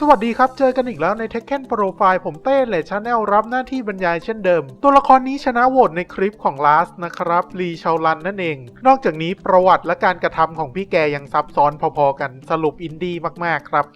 สวัสดีครับ เจอกันอีกแล้วใน Tekken Profile ผมเต้เละชาแนลรับหน้าที่บรรยายเช่นเดิม ตัวละครนี้ชนะโหวตในคลิปของลาสนะครับลีชาลันนั่นเอง นอกจากนี้ประวัติและการกระทำของพี่แกยังซับซ้อนพอๆกันสรุปอินดี้มากๆครับ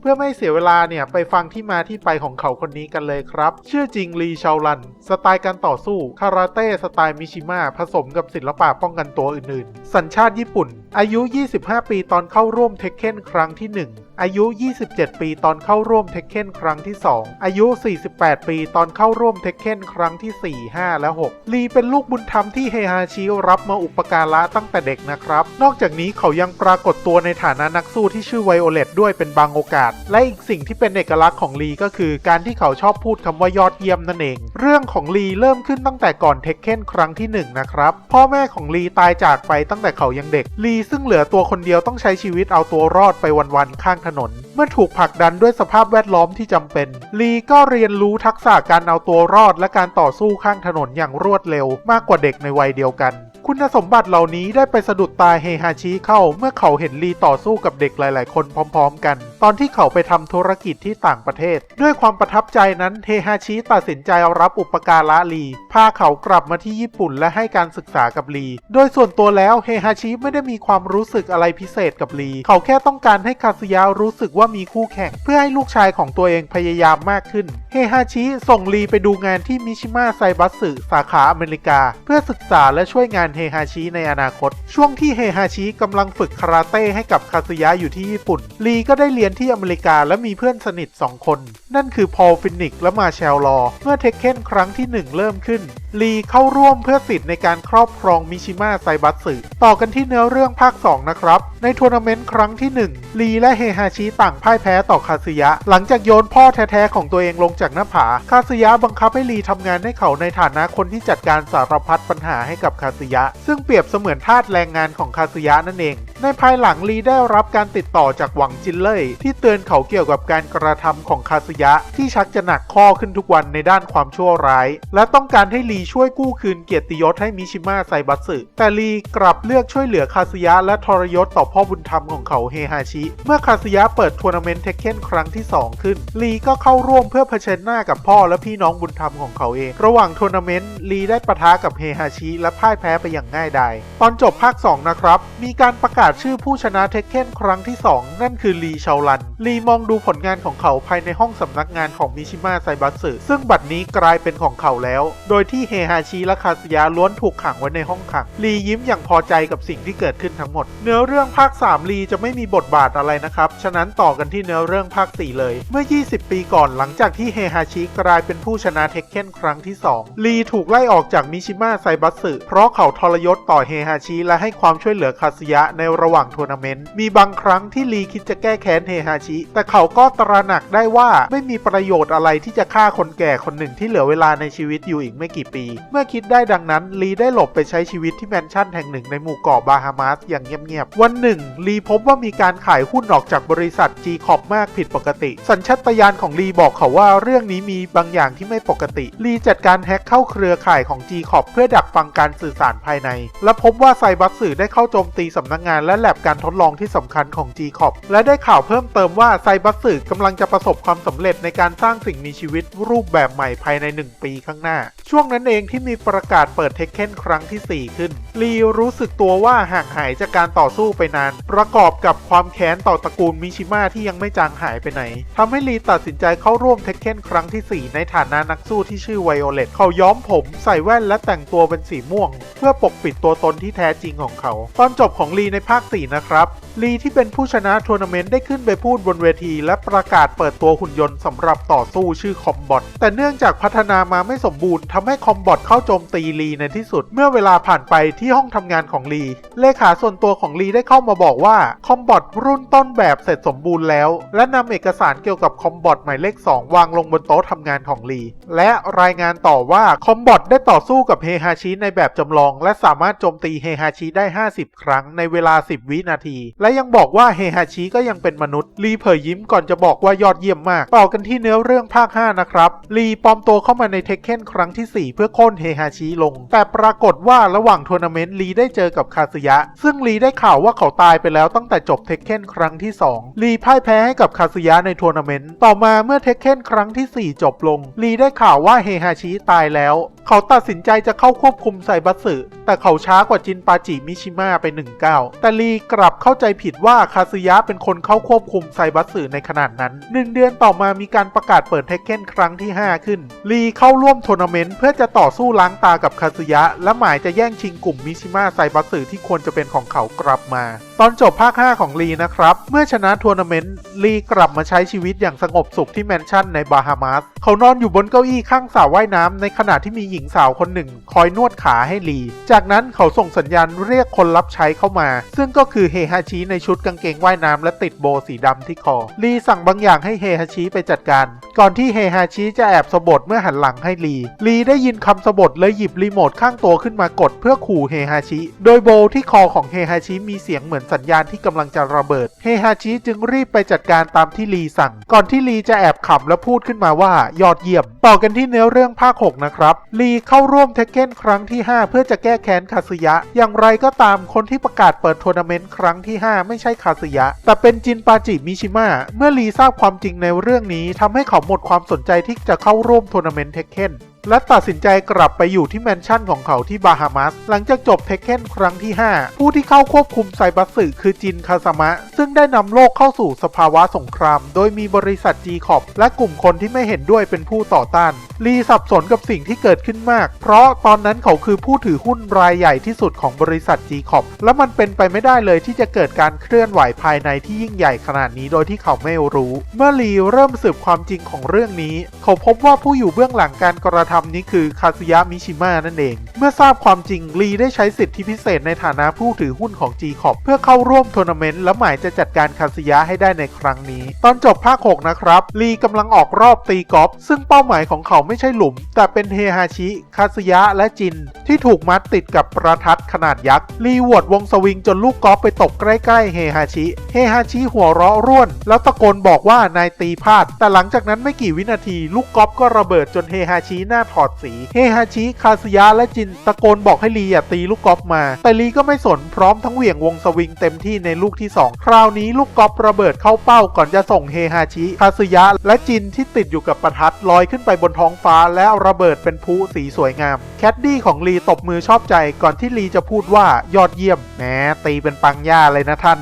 เพื่อไม่เสียเวลาเนี่ย ไปฟังที่มาที่ไปของเขาคนนี้กันเลยครับ ชื่อจริงลีชาลัน สไตล์การต่อสู้คาราเต้สไตล์มิชิมะผสมกับศิลปะป้องกันตัวอื่นๆ สัญชาติญี่ปุ่น อายุ 25 ปีตอนเข้าร่วมเทคเ e นครั้งที่ 1 อายุ 27 ปีตอนเข้าร่วมเทคเ e นครั้งที่ 2 อายุ 48 ปีตอนเข้าร่วมเทคเ e นครั้งที่ 4 5 และ 6 ลีเป็นลูกบุญธรรมที่เฮฮาชิรับมาอุปการะตั้งแต่เด็กนะครับ นอกจากนี้เขายังปรากฏตัวในฐานะนักสู้ที่ชื่อไวโอเลตด้วยเป็นบางโอกาส และอีกสิ่งที่เป็นเอกลักษณ์ของลีก็คือการที่เขาชอบพูดคำว่ายอดเยี่ยมนั่นเอง เรื่องของลีเริ่มขึ้นตั้งแต่ก่อนเทคเ e นครั้งที่ 1 นะครับ พ่อแม่ของลีตายจากไปตั้งแต่เขายังเด็ก ลีซึ่งเหลือตัวคนเดียวต้องใช้ชีวิตเอาตัวรอดไปวันๆข้างถนน เมื่อถูกผลักดันด้วยสภาพแวดล้อมที่จำเป็น ลีก็เรียนรู้ทักษะการเอาตัวรอดและการต่อสู้ข้างถนนอย่างรวดเร็ว มากกว่าเด็กในวัยเดียวกันคุณสมบัติเหล่านี้ได้ไปสะดุดตาเฮฮาชิเข้าเมื่อเขาเห็นลีต่อสู้กับเด็กหลาย ๆ คนพร้อม ๆ กัน ตอนที่เขาไปทำธุรกิจที่ต่างประเทศ ด้วยความประทับใจนั้นเฮฮาชิตัดสินใจรับอุปการะลีพาเขากลับมาที่ญี่ปุ่นและให้การศึกษากับลี โดยส่วนตัวแล้วเฮฮาชิไม่ได้มีความรู้สึกอะไรพิเศษกับลี เขาแค่ต้องการให้คาสยะรู้สึกว่ามีคู่แข่ง เพื่อให้ลูกชายของตัวเองพยายามมากขึ้น เฮฮาชิส่งลีไปดูงานที่มิชิมะไซบัสึสาขาอเมริกา เพื่อศึกษาและช่วยงานเฮฮาชิในอนาคต ช่วงที่เฮฮาชิกำลังฝึกคาราเต้ให้กับคาสยะอยู่ที่ญี่ปุ่นลีก็ได้เรียนที่อเมริกาและมีเพื่อนสนิท 2 คน นั่นคือพอลฟินิกและมาแชลลอ เมื่อเทคเคนครั้งที่ 1 เริ่มขึ้น ลีเข้าร่วมเพื่อสิทธิ์ในการครอบครองมิชิมะไซบัสึต่อกันที่เนื้อเรื่องภาค 2 นะครับ ในทัวร์นาเมนต์ครั้งที่ 1 ลีและเฮฮาชิต่างพ่ายแพ้ต่อคาสึยะ หลังจากโยนพ่อแท้ๆของตัวเองลงจากหน้าผา คาสึยะบังคับให้ลีทำงานให้เขาในฐานะคนที่จัดการสารพัดปัญหาให้กับคาสึยะ ซึ่งเปรียบเสมือนทาสแรงงานของคาสึยะนั่นเอง ในภายหลังลีได้รับการติดต่อจากหวังจินเล่ยที่เตือนเขาเกี่ยวกับการกระทำของคาสยะที่ชักจะหนักข้อขึ้นทุกวันในด้านความชั่วร้าย และต้องการให้ลีช่วยกู้คืนเกียรติยศให้มิชิมะไซบัสึแต่ลีกลับเลือกช่วยเหลือคาสยะและทรยศต่อพ่อบุญธรรมของเขาเฮฮาชิ เมื่อคาสยะเปิดทัวร์นาเมนต์เทคเ e นครั้งที่ 2 ขึ้น ลีก็เข้าร่วมเพื่อเผชิญหน้ากับพ่อและพี่น้องบุญธรรมของเขาเอง ระหว่างทัวร์นาเมนต์ลีได้ปะทะกับเฮฮาชิและพ่ายแพ้ไปอย่างง่ายดายตอนจบภาค2นะครับมีการประกาศชื่อผู้ชนะเทคเ e นครั้งที่ 2 นั่นคือลีชาลัน ลีมองดูผลงานของเขาภายในห้องสำนักงานของมิชิมะไซบัสึซึ่งบัดนี้กลายเป็นของเขาแล้ว โดยที่เฮฮาชิและคาสยะล้วนถูกขังไว้ในห้องขัง ลียิ้มอย่างพอใจกับสิ่งที่เกิดขึ้นทั้งหมด เนื้อเรื่องภาค 3 ลีจะไม่มีบทบาทอะไรนะครับ ฉะนั้นต่อกันที่เนื้อเรื่องภาค 4 เลย เมื่อ 20 ปีก่อนหลังจากที่เฮฮาชิกลายเป็นผู้ชนะเทคเ e นครั้งที่ 2 ลีถูกไล่ออกจากมิชิมะไซบัสึเพราะเขาทรยศต่อเฮฮาชิและให้ความช่วยเหลือคาสยะในระหว่างทัวร์นาเมนต์ มีบางครั้งที่ลีคิดจะแก้แค้นเฮฮาชิ แต่เขาก็ตระหนักได้ว่าไม่มีประโยชน์อะไรที่จะฆ่าคนแก่คนหนึ่งที่เหลือเวลาในชีวิตอยู่อีกไม่กี่ปี เมื่อคิดได้ดังนั้น ลีได้หลบไปใช้ชีวิตที่แมนชั่นแห่งหนึ่งในหมู่เกาะบาฮามาสอย่างเงียบๆ วันหนึ่ง ลีพบว่ามีการขายหุ้นออกจากบริษัท G คอมากผิดปกติ สัญชาตญาณของลีบอกเขาว่าเรื่องนี้มีบางอย่างที่ไม่ปกติ ลีจัดการแฮ็กเข้าเครือข่ายของ G คอมเพื่อดักฟังการสื่อสารภายใน และพบว่าไซบัสสื่อได้เข้าโจมตีสำนักงานและแลบการทดลองที่สำคัญของ G คอมและได้ข่าวเพิ่มเติมว่าไซบัสสื่อกำลังจะประสบความสำเร็จในการสร้างสิ่งมีชีวิตรูปแบบใหม่ภายใน 1 ปีข้างหน้า ช่วงนั้นเองที่มีประกาศเปิดเทคเ e นครั้งที่ 4 ขึ้น ลีรู้สึกตัวว่าห่างหายจากการต่อสู้ไปนาน ประกอบกับความแค้นต่อตระกูลมิชิมะที่ยังไม่จางหายไปไหนทำให้ลีตัดสินใจเข้าร่วมเทคเ e นครั้งที่ 4 ในฐานะนักสู้ที่ชื่อไวโอเลตเขาย้อมผมใส่แว่นและแต่งตัวเป็นสีม่วง เพื่อปกปิดตัวตนที่แท้จริงของเขา ตอนจบของลีในภาค4 นะครับ ลีที่เป็นผู้ชนะทัวร์นาเมนต์ได้ขึ้นไปพูดบนเวที และประกาศเปิดตัวหุ่นยนต์สำหรับต่อสู้ชื่อคอมบอทแต่เนื่องจากพัฒนามาไม่สมบูรณ์ทำให้คอมบอทเข้าโจมตีลีในที่สุด เมื่อเวลาผ่านไปที่ห้องทำงานของลีเลขาส่วนตัวของลีได้เข้ามาบอกว่าคอมบอทรุ่นต้นแบบเสร็จสมบูรณ์แล้ว และนำเอกสารเกี่ยวกับคอมบอทหมายเลข 2 วางลงบนโต๊ะทำงานของลีและรายงานต่อว่าคอมบอทได้ต่อสู้กับเฮฮาชิในแบบจำลอง และสามารถโจมตีเฮฮาชิได้ 50 ครั้งในเวลา50วินาที และยังบอกว่าเฮฮาชิก็ยังเป็นมนุษย์ลีเผยยิ้มก่อนจะบอกว่ายอดเยี่ยมมากต่อกันที่เนื้อเรื่องภาค 5 นะครับลีปลอมตัวเข้ามาในเทคเคนครั้งที่ 4 เพื่อโค่นเฮฮาชิลง แต่ปรากฏว่าระหว่างทัวร์นาเมนต์ลีได้เจอกับคาซึยะ ซึ่งลีได้ข่าวว่าเขาตายไปแล้วตั้งแต่จบเทคเคนครั้งที่ 2 ลีพ่ายแพ้ให้กับคาซึยะในทัวร์นาเมนต์ต่อมาเมื่อเทคเคนครั้งที่ 4 จบลงลีได้ข่าวว่าเฮฮาชิตายแล้ว เขาตัดสินใจจะเข้าควบคุมไซบัสึแต่เขาช้ากว่าจินปาจิมิชิมะไป1ก้าวแต่ลีกลับเข้าใจผิดว่าคาซึยะเป็นคนเข้าควบคุมไซบัสึในขนาดนั้น 1 เดือนต่อมามีการประกาศเปิดเทคเคนครั้งที่ 5 ขึ้น ลีเข้าร่วมทัวร์นาเมนต์เพื่อจะต่อสู้ล้างตากับคาซึยะ และหมายจะแย่งชิงกลุ่มมิชิมะไซบัสึที่ควรจะเป็นของเขากลับมา ตอนจบภาค 5 ของลีนะครับ เมื่อชนะทัวร์นาเมนต์ลีกลับมาใช้ชีวิตอย่างสงบสุขที่แมนชั่นในบาฮามาส เขานอนอยู่บนเก้าอี้ข้างสระว่ายน้ำในขณะที่มีหญิงงสาวคนหนึ่ง คอยนวดขาให้ลี จากนั้นเขาส่งสัญญาณเรียกคนรับใช้เข้ามา ซึ่งก็คือเฮฮาชิในชุดกางเกงว่ายน้ำและติดโบว์สีดำที่คอ ลีสั่งบางอย่างให้เฮฮาชิไปจัดการ ก่อนที่เฮฮาชิจะแอบสะบดเมื่อหันหลังให้ลี ลีได้ยินคำสะบดเลยหยิบรีโมทข้างตัวขึ้นมากดเพื่อขู่เฮฮาชิ โดยโบว์ที่คอของเฮฮาชิมีเสียงเหมือนสัญญาณที่กำลังจะระเบิด เฮฮาชิจึงรีบไปจัดการตามที่ลีสั่ง ก่อนที่ลีจะแอบขำและพูดขึ้นมาว่า ยอดเยี่ยม ต่อกันที่เนื้อเรื่องภาค 6 นะครับลีีเข้าร่วมเทคเก้นครั้งที่ 5 เพื่อจะแก้แค้นคาสึยะ อย่างไรก็ตามคนที่ประกาศเปิดทัวร์นาเมนต์ครั้งที่ 5 ไม่ใช่คาสึยะ แต่เป็นจินปาจิมิชิมะเมื่อลีทราบความจริงในเรื่องนี้ทำให้เขาหมดความสนใจที่จะเข้าร่วมทัวร์นาเมนต์เทคเก้น และตัดสินใจกลับไปอยู่ที่แมนชั่นของเขาที่บาฮามัสหลังจากจบเทคเคนครั้งที่ 5 ผู้ที่เข้าควบคุมไซบัสสึคือจินคาซามะ ซึ่งได้นำโลกเข้าสู่สภาวะสงคราม โดยมีบริษัท g ีคอบและกลุ่มคนที่ไม่เห็นด้วยเป็นผู้ต่อต้าน ลีสับสนกับสิ่งที่เกิดขึ้นมาก เพราะตอนนั้นเขาคือผู้ถือหุ้นรายใหญ่ที่สุดของบริษัท g ีคอบและมันเป็นไปไม่ได้เลยที่จะเกิดการเคลื่อนไหวภายในที่ยิ่งใหญ่ขนาดนี้โดยที่เขาไม่รู้ เมื่อลีเริ่มสืบความจริงของเรื่องนี้ เขาพบว่าผู้อยู่เบื้องหลังการกระทำนี้คือคาซึยะมิชิมะนั่นเอง เมื่อทราบความจริงลีได้ใช้สิทธิพิเศษในฐานะผู้ถือหุ้นของ g c o p เพื่อเข้าร่วมทัวร์นาเมนต์และหมายจะจัดการคาซึยะให้ได้ในครั้งนี้ ตอนจบภาค 6 นะครับลีกำลังออกรอบตีกอล์ฟซึ่งเป้าหมายของเขาไม่ใช่หลุม แต่เป็นเฮฮาชิ คาซึยะและจิน ที่ถูกมัดติดกับประทัดขนาดยักษ์ลีวดวงสวิงจนลูกกอล์ฟไปตกใกล้ๆเฮฮาชิเฮฮาชิหัวเราะร่วน แล้วตะโกนบอกว่านายตีพลาด แต่หลังจากนั้นไม่กี่วินาที ลูกกอล์ฟก็ระเบิดจนเฮฮาชิหน้าถอดสี เฮฮาชิ คาซึยะและจินตะโกนบอกให้ลีอย่าตีลูกกอล์ฟมา แต่ลีก็ไม่สนพร้อมทั้งเหวี่ยงวงสวิงเต็มที่ในลูกที่ 2 คราวนี้ลูกกอล์ฟระเบิดเข้าเป้าก่อนจะส่งเฮฮาชิ คาซึยะและจินที่ติดอยู่กับประทัดลอยขึ้นไปบนท้องฟ้าแล้วระเบิดเป็นพุสีสวยงาม แคดดี้ของลีตบมือชอบใจก่อนที่ลีจะพูดว่ายอดเยี่ยมแหมตีเป็นปังย่าเลยนะท่าน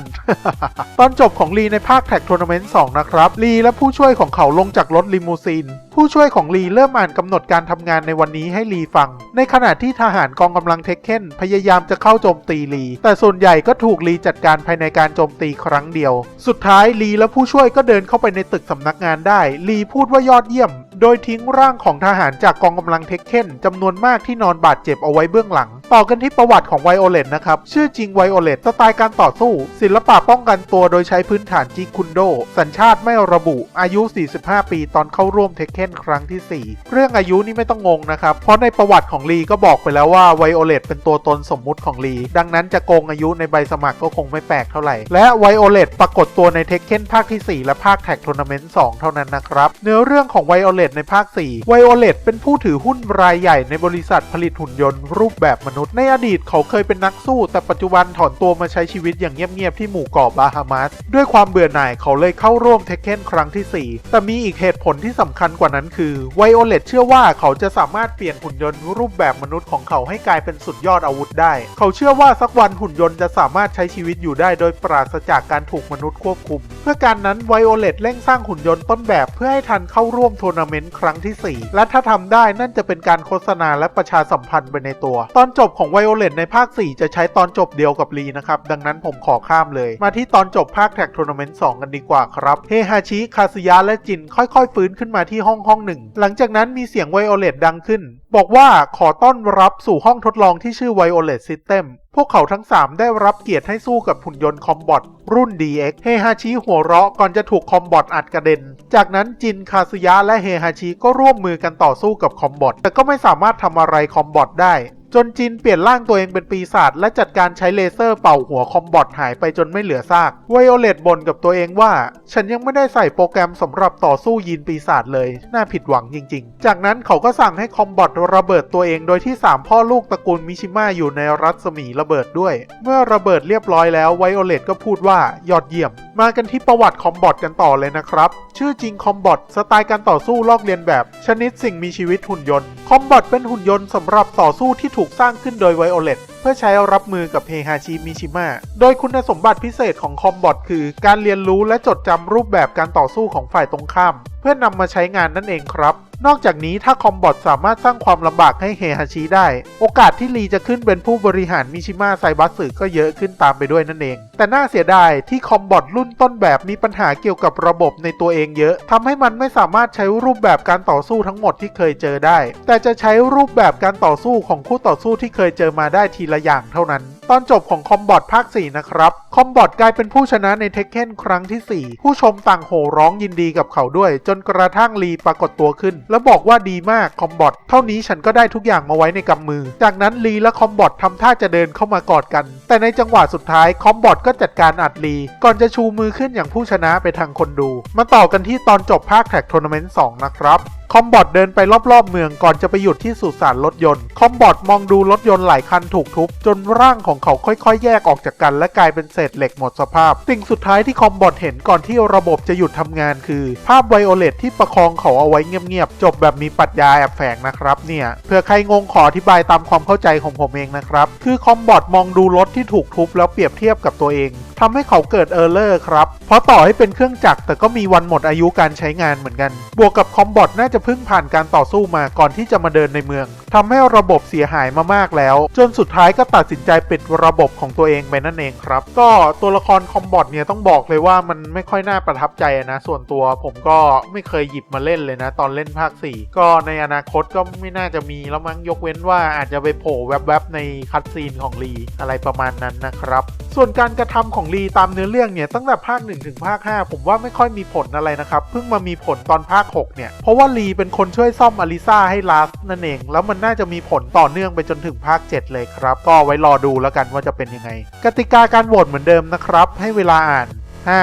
ตอนจบของลีในภาคแท็กทัวร์นาเมนต์2นะครับลีและผู้ช่วยของเขาลงจากรถลิมูซีนผู้ช่วยของลีเริ่มอ่านกำหนดการทำงานในวันนี้ให้ลีฟัง ในขณะที่ทหารกองกำลังเทคเคนพยายามจะเข้าโจมตีลี แต่ส่วนใหญ่ก็ถูกลีจัดการภายในการโจมตีครั้งเดียว สุดท้ายลีและผู้ช่วยก็เดินเข้าไปในตึกสำนักงานได้ลีพูดว่ายอดเยี่ยม โดยทิ้งร่างของทหารจากกองกำลังเทคเคนจำนวนมากที่นอนบาดเจ็บเอาไว้เบื้องหลัง ต่อกันที่ประวัติของไวโอเลตนะครับ ชื่อจริงไวโอเลตสไตล์การต่อสู้ ศิลปะป้องกันตัวโดยใช้พื้นฐานจิคุนโด สัญชาติไม่ระบุ อายุ 45 ปีตอนเข้าร่วมเทคเคนครั้งที่ 4 เรื่องอายุนี่ไม่ต้องงงนะครับ เพราะในประวัติของลีก็บอกไปแล้วว่าไวโอเลตเป็นตัวตนสมมุติของลี ดังนั้นจะโกงอายุในใบสมัครก็คงไม่แปลกเท่าไหร่ และไวโอเลตปรากฏตัวในเทคเคนภาคที่ 4 และภาคแท็กทัวร์นาเมนต์2เท่านั้นนะครับ เนื้อเรื่องของไวโอเลตในภาค 4 ไวโอเลตเป็นผู้ถือหุ้นรายใหญ่ในบริษัทผลิตหุ่นยนต์รูปแบบมนุษย์ ในอดีตเขาเคยเป็นนักสู้ แต่ปัจจุบันถอนตัวมาใช้ชีวิตอย่างเงียบ ๆ ที่หมู่เกาะบาฮามาส ด้วยความเบื่อหน่ายเขาเลยเข้าร่วมเทคเคนครั้งที่ 4 แต่มีอีกเหตุผลที่สำคัญกว่านั้นคือไวโอเลตเชื่อว่าเขาจะสามารถเปลี่ยนหุ่นยนต์รูปแบบมนุษย์ของเขาให้กลายเป็นสุดยอดอาวุธได้ เขาเชื่อว่าสักวันหุ่นยนต์จะสามารถใช้ชีวิตอยู่ได้โดยปราศจากการถูกมนุษย์ควบคุม เพื่อการนั้นไวโอเลตเร่งสร้างหุ่นยนต์ต้นแบบเพื่อให้ทันเข้าร่วมทัวร์นาเมนต์ครั้งที่ 4 และถ้าทำได้นั่นจะเป็นการโฆษณาและประชาสัมพันธ์ไปในตัว ตอนจบของไวโอเลตในภาค 4 จะใช้ตอนจบเดียวกับลีนะครับ ดังนั้นผมขอข้ามเลย มาที่ตอนจบภาคแท็กทัวร์นาเมนต์2กันดีกว่าครับ เฮฮาชิคาซึยะและจินค่อยๆ ฟื้นขึ้นมาที่ห้องห้องหนึ่ง หลังจากนั้นมีเสียงไวโอเลตดังขึ้นบอกว่าขอต้อนรับสู่ห้องทดลองที่ชื่อไวโอเลตซิสเต็มพวกเขาทั้ง 3 ได้รับเกียรติให้สู้กับหุ่นยนต์คอมบอทรุ่น DX เฮฮาชิหัวเราะก่อนจะถูกคอมบอทอัดกระเด็น จากนั้นจินคาซุยะและเฮฮาชิก็ร่วมมือกันต่อสู้กับคอมบอทแต่ก็ไม่สามารถทำอะไรคอมบอทได้ จนจินเปลี่ยนร่างตัวเองเป็นปีศาจและจัดการใช้เลเซอร์เป่าหัวคอมบอทหายไปจนไม่เหลือซากไวโอเลตบ่นกับตัวเองว่า ฉันยังไม่ได้ใส่โปรแกรมสำหรับต่อสู้ยีนปีศาจเลย น่าผิดหวังจริง ๆ จากนั้นเขาก็สั่งให้คอมบอทระเบิดตัวเองโดยที่ 3 พ่อลูกตระกูลมิชิมะอยู่ในรัศมีระเบิดด้วย เมื่อระเบิดเรียบร้อยแล้วไวโอเลตก็พูดว่ายอดเยี่ยม มากันที่ประวัติคอมบอทกันต่อเลยนะครับ ชื่อจริงคอมบอทสไตล์การต่อสู้ลอกเลียนแบบ ชนิดสิ่งมีชีวิตหุ่นยนต์คอมบอทเป็นหุ่นยนต์สำหรับต่อสู้ที่ถูถูกสร้างขึ้นโดยไวโอเลตเพื่อใช้รับมือกับเฮฮาชิมิชิมะ โดยคุณสมบัติพิเศษของคอมบอทคือ การเรียนรู้และจดจำรูปแบบการต่อสู้ของฝ่ายตรงข้าม เพื่อนำมาใช้งานนั่นเองครับ นอกจากนี้ถ้าคอมบอทสามารถสร้างความลำบากให้เฮฮาชิได้ โอกาสที่ลีจะขึ้นเป็นผู้บริหารมิชิมะไซบัสสึก็เยอะขึ้นตามไปด้วยนั่นเอง แต่น่าเสียดายที่คอมบอทรุ่นต้นแบบมีปัญหาเกี่ยวกับระบบในตัวเองเยอะทำให้มันไม่สามารถใช้รูปแบบการต่อสู้ทั้งหมดที่เคยเจอได้ แต่จะใช้รูปแบบการต่อสู้ของคู่ต่อสู้ที่เคยเจอมาได้ทีละอย่างเท่านั้น ตอนจบของคอมบอทภาค 4 นะครับ คอมบอทกลายเป็นผู้ชนะในเทคเ e นครั้งที่ 4 ผู้ชมต่างโห่ร้องยินดีกับเขาด้วย จนกระทั่งลีปรากฏตัวขึ้น แล้วบอกว่าดีมากคอมบอทเท่านี้ฉันก็ได้ทุกอย่างมาไว้ในกำมือ จากนั้นลีและคอมบอททำท่าจะเดินเข้ามากอดกัน แต่ในจังหวะสุดท้ายคอมบอทก็จัดการอัดลี ก่อนจะชูมือขึ้นอย่างผู้ชนะไปทางคนดู มาต่อกันที่ตอนจบภาคแท็กทัวร์นาเมนต์2นะครับ คอมบอทเดินไปรอบๆเมืองก่อนจะไปหยุดที่สุสานรถยนต์ คอมบอทมองดูรถยนต์หลายคันถูกทุบ จนร่างของเขาค่อยๆ แยกออกจากกัน และกลายเป็นเศษเหล็กหมดสภาพ สิ่งสุดท้ายที่คอมบอทเห็นก่อนที่ระบบจะหยุดทำงานคือ ภาพไวโอเลตที่ประคองเขาเอาไว้เงียบๆ จบแบบมีปรัชญาแอบแฝงนะครับเนี่ยเผื่อใครงงขออธิบายตามความเข้าใจของผมเองนะครับ คือคอมบอทมองดูรถที่ถูกทุบแล้วเปรียบเทียบกับตัวเองทำให้เขาเกิดเออร์เลอร์ครับ เพราะต่อให้เป็นเครื่องจักรแต่ก็มีวันหมดอายุการใช้งานเหมือนกัน บวกกับคอมบอทน่าจะเพิ่งผ่านการต่อสู้มาก่อนที่จะมาเดินในเมืองทำให้ระบบเสียหายมามากแล้ว จนสุดท้ายก็ตัดสินใจปิดระบบของตัวเองไปนั่นเองครับ ก็ตัวละครคอมบอทเนี่ยต้องบอกเลยว่ามันไม่ค่อยน่าประทับใจนะ ส่วนตัวผมก็ไม่เคยหยิบมาเล่นเลยนะ ตอนเล่นภาค 4 ก็ในอนาคตก็ไม่น่าจะมีแล้วมั้งยกเว้นว่าอาจจะไปโผล่แวบๆในคัดซีนของลีอะไรประมาณนั้นนะครับ ส่วนการกระทำของลีตามเนื้อเรื่องเนี่ยตั้งแต่ภาค1ถึงภาค5ผมว่าไม่ค่อยมีผลอะไรนะครับเพิ่งมามีผลตอนภาค6เนี่ยเพราะว่าลีเป็นคนช่วยซ่อมอลิซาให้ลาสนั่นเองแล้วมันน่าจะมีผลต่อเนื่องไปจนถึงภาค 7 เลยครับ ก็ไว้รอดูแล้วกันว่าจะเป็นยังไง กติกาการโหวตเหมือนเดิมนะครับ ให้เวลาอ่าน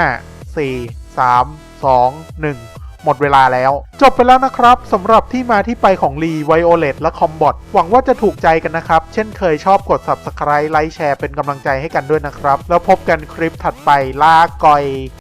5 4 3 2 1หมดเวลาแล้ว จบไปแล้วนะครับสำหรับที่มาที่ไปของลีไวโอเลตและคอมบอทหวังว่าจะถูกใจกันนะครับ เช่นเคยชอบกด Subscribe ไลค์แชร์เป็นกำลังใจให้กันด้วยนะครับ แล้วพบกันคลิปถัดไปลาก่อย